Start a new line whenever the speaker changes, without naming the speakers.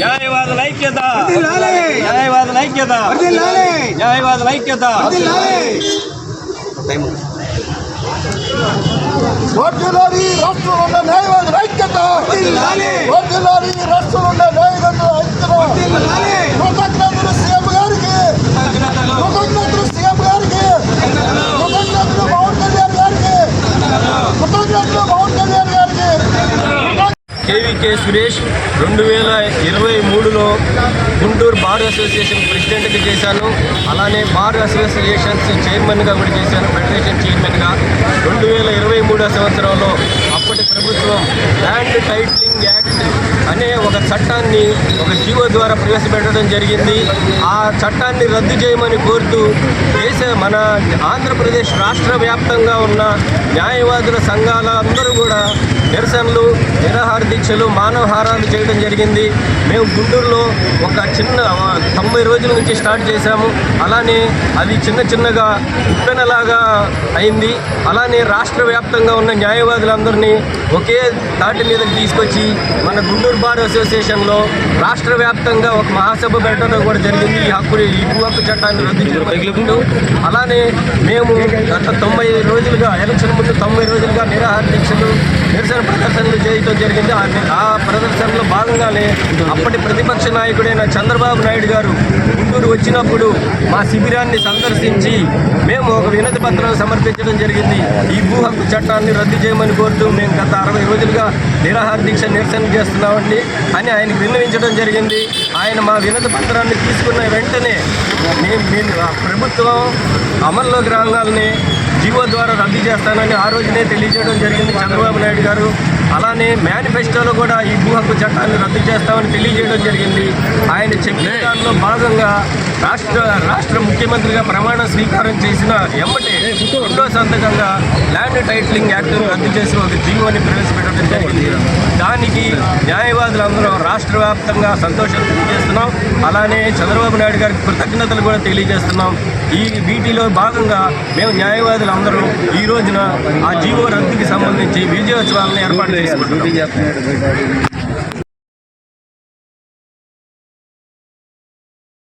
న్యాయవాదుల ఐక్యత.
న్యాయవాదుల ఐక్యత. న్యాయవాదుల ఐక్యత. కోర్టులోని రాష్ట్రంలో ఉన్న న్యాయవాదుల ఐక్యత. కోర్టులోని రాష్ట్రంలో ఉన్న న్యాయవాదుల ఐక్యత. కృతజ్ఞతలు సీఎం గారికి. కృతజ్ఞతలు సీఎం గారికి. కృతజ్ఞతలు పవన్ కళ్యాణ్ గారికి. కృతజ్ఞతలు పవన్ కళ్యాణ్ గారికి.
కేవీకే సురేష్ రెండు వేల ఇరవై మూడులో గుంటూరు బార్ అసోసియేషన్ ప్రెసిడెంట్గా చేశాను అలానే బార్ అసోసియేషన్స్ చైర్మన్గా కూడా చేశాను ఫెడరేషన్ చైర్మన్గా. రెండు వేల ఇరవై మూడో సంవత్సరంలో అప్పటి ప్రభుత్వం ల్యాండ్ టైటిలింగ్ యాక్ట్ అనే ఒక చట్టాన్ని ఒక జీవో ద్వారా ప్రవేశపెట్టడం జరిగింది. ఆ చట్టాన్ని రద్దు చేయమని కోరుతూ దేశ మన ఆంధ్రప్రదేశ్ రాష్ట్ర వ్యాప్తంగా ఉన్న న్యాయవాదుల సంఘాల అందరూ కూడా నిరసనలు నిరాహార దీక్షలు మానవహారాలు చేయడం జరిగింది. మేము గుంటూరులో ఒక చిన్న తొంభై రోజుల నుంచి స్టార్ట్ చేశాము. అలానే అది చిన్న చిన్నగా ఉప్పెనలాగా అయింది. అలానే రాష్ట్ర వ్యాప్తంగా ఉన్న న్యాయవాదులందరినీ ఒకే తాటి మీదకి తీసుకొచ్చి మన గుంటూరు బార్ అసోసియేషన్లో రాష్ట్ర వ్యాప్తంగా ఒక మహాసభ పెట్టడం కూడా జరిగింది. ఈ హక్కు ఈ భూ హక్కు చట్టాన్ని రద్దు అలానే మేము గత తొంభై రోజులుగా ఎలక్షన్ ముందు తొంభై రోజులుగా నిరాహార దీక్షలు నిరసన ప్రదర్శనలు చేయటం జరిగింది. ఆ ప్రదర్శనలో భాగంగానే అప్పటి ప్రతిపక్ష నాయకుడైన చంద్రబాబు నాయుడు గారు గుంటూరు వచ్చినప్పుడు మా శిబిరాన్ని సందర్శించి మేము ఒక వినతి పత్రం సమర్పించడం జరిగింది. ఈ భూ హక్కు చట్టాన్ని రద్దు చేయమని కోరుతూ మేము గత అరవై రోజులుగా నిరాహార దీక్ష నిరసన చేస్తున్నామండి అని ఆయనకు విన్నవించడం జరిగింది. ఆయన మా వినతి పత్రాన్ని తీసుకున్న వెంటనే మేము ప్రభుత్వం అమల్లోకి రాగాలని జీవో ద్వారా రద్దు చేస్తానని ఆ రోజునే తెలియజేయడం జరిగింది చంద్రబాబు నాయుడు గారు. అలానే మేనిఫెస్టోలో కూడా ఈ భూ హక్కు చట్టాన్ని రద్దు చేస్తామని తెలియజేయడం జరిగింది. ఆయన చెప్పిన దానిలో భాగంగా రాష్ట్ర రాష్ట్ర ముఖ్యమంత్రిగా ప్రమాణ స్వీకారం చేసిన ఎమ్మటే రెండో సంతకంగా ల్యాండ్ టైటిలింగ్ యాక్ట్ రద్దు చేసి ఒక జీవోని ప్రవేశపెట్టడం జరిగింది. న్యాయవాదులందరం రాష్ట్ర వ్యాప్తంగా సంతోషం తెలియజేస్తున్నాం. అలానే చంద్రబాబు నాయుడు గారికి కృతజ్ఞతలు కూడా తెలియజేస్తున్నాం. ఈ వీటిలో భాగంగా మేము న్యాయవాదులు అందరూ ఈ రోజున ఆ జీవో రద్దుకి సంబంధించి విజయోత్సవాలను ఏర్పాటు చేసుకుంటున్నాం.